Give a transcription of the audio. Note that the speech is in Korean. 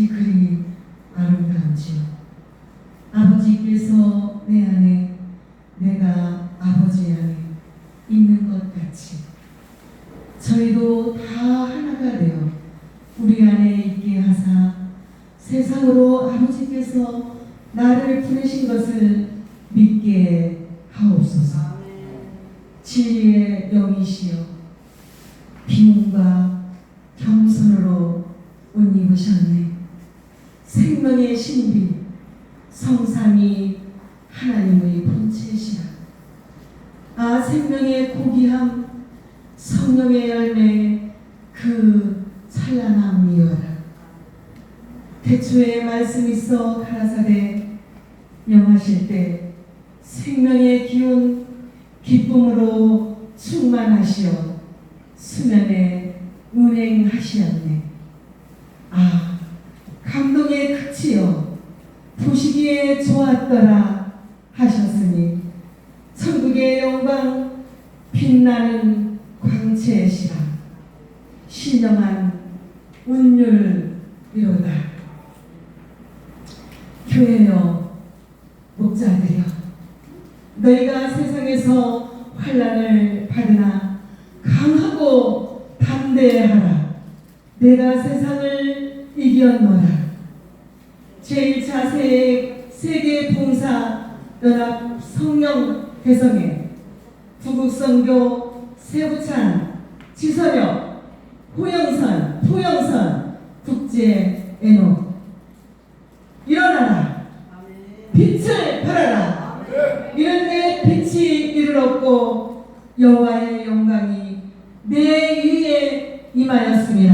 무엇이 그리 아름다운지요. 아버지께서 내 안에 내가 아버지 안에 있는 것 같이 저희도 다 하나가 되어 우리 안에 있게 하사 세상으로 아버지께서 나를 부르신 것을 믿게 하옵소서. 진리의 영이시여 비움과 겸손으로 옷 입으셨네. 생명의 신비 성삼이 하나님의 본체시라. 아 생명의 고귀함 성령의 열매 그 찬란함이여라. 대초에 말씀 있어 가라사대 명하실 때 생명의 기운 기쁨으로 충만하시어 수면에 운행하시었네. 아 감동의 끝이여 보시기에 좋았더라 하셨으니 천국의 영광 빛나는 광채시라. 신령한 운율이로다. 교회여 목자들여 너희가 세상에서 환란을 받으나 강하고 담대하라. 내가 세상을 이겼노라. 제1차 세 계 봉사 연합 성령 대성회 부국선교 세부찬 지선혁 호영선 포영선 국제 애노. 일어나라. 빛을 발하라. 이런 내 빛이 이르렀고 여호와의 영광이 내 위에 임하였으니